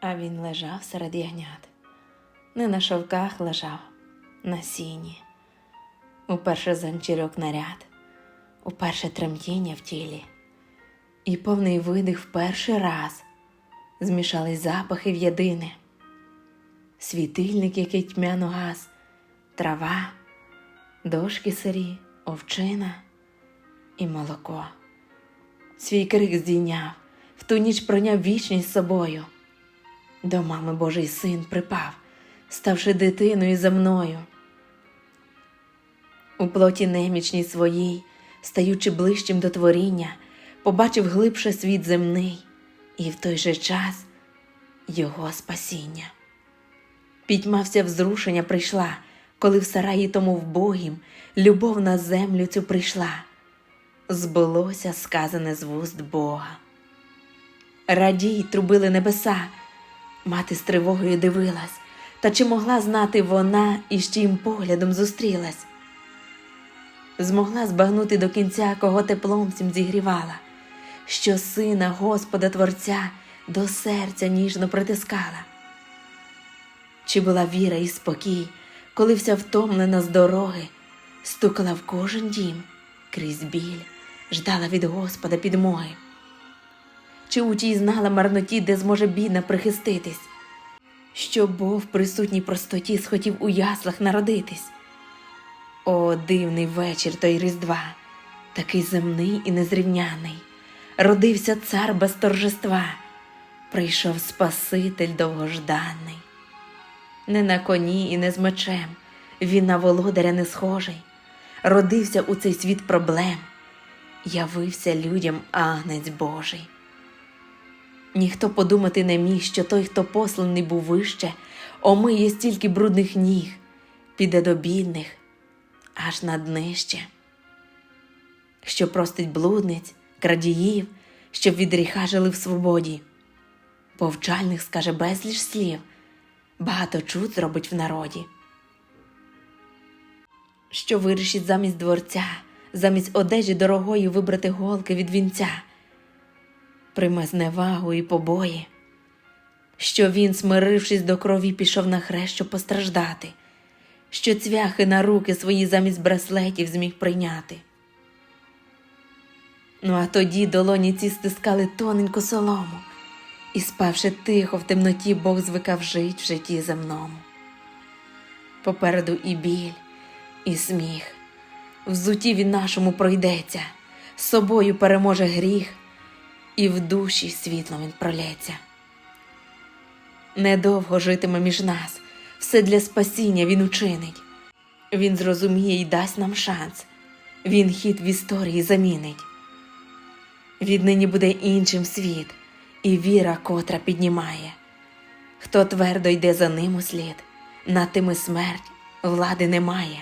А він лежав серед ягнят, не на шовках лежав, на сіні. Уперше занчірьок наряд, уперше тремтіння в тілі, і повний видих в перший раз змішались запахи в єдине. Світильник, який тьмяно гас, трава, дошки сирі, овчина і молоко. Свій крик здійняв, в ту ніч пройняв вічність з собою. До мами Божий син припав, ставши дитиною за мною. У плоті немічній своїй, стаючи ближчим до творіння, побачив глибше світ земний і в той же час його спасіння. Пітьма вся взрушення прийшла, коли в сараї тому вбогім любов на землю цю прийшла. Збулося сказане з вуст Бога. Радій трубили небеса, мати з тривогою дивилась, та чи могла знати вона, і з чим поглядом зустрілась? Змогла збагнути до кінця, кого теплом цим зігрівала, що сина Господа Творця до серця ніжно притискала. Чи була віра і спокій, коли вся втомлена з дороги, стукала в кожен дім крізь біль, ждала від Господа підмоги? Чи у тій знала марноті, де зможе бідна прихиститись? Що Бог в присутній простоті схотів у яслах народитись? О, дивний вечір той Різдва, такий земний і незрівняний. Родився цар без торжества, прийшов Спаситель довгожданий. Не на коні і не з мечем, він на володаря не схожий, родився у цей світ проблем, явився людям агнець Божий. Ніхто подумати не міг, що той, хто посланий був вище, омиє стільки брудних ніг, піде до бідних, аж на днище, що простить блудниць, крадіїв, щоб від гріха жили в свободі. Повчальних скаже безліч слів, багато чуд зробить в народі. Що вирішить замість дворця, замість одежі дорогої вибрати голки від вінця, прийме зневагу і побої, що він, смирившись до крові, пішов на хрест, щоб постраждати, що цвяхи на руки свої замість браслетів зміг прийняти. Ну а тоді долоні ці стискали тоненьку солому, і, спавши тихо в темноті, Бог звикав жить в житті земному. Попереду і біль, і сміх, в зуті він нашому пройдеться, з собою переможе гріх, і в душі світлом він пролється. Недовго житиме між нас, все для спасіння він учинить. Він зрозуміє і дасть нам шанс, він хід в історії замінить. Віднині буде іншим світ, і віра, котра піднімає. Хто твердо йде за ним у слід, над тими смерть влади немає.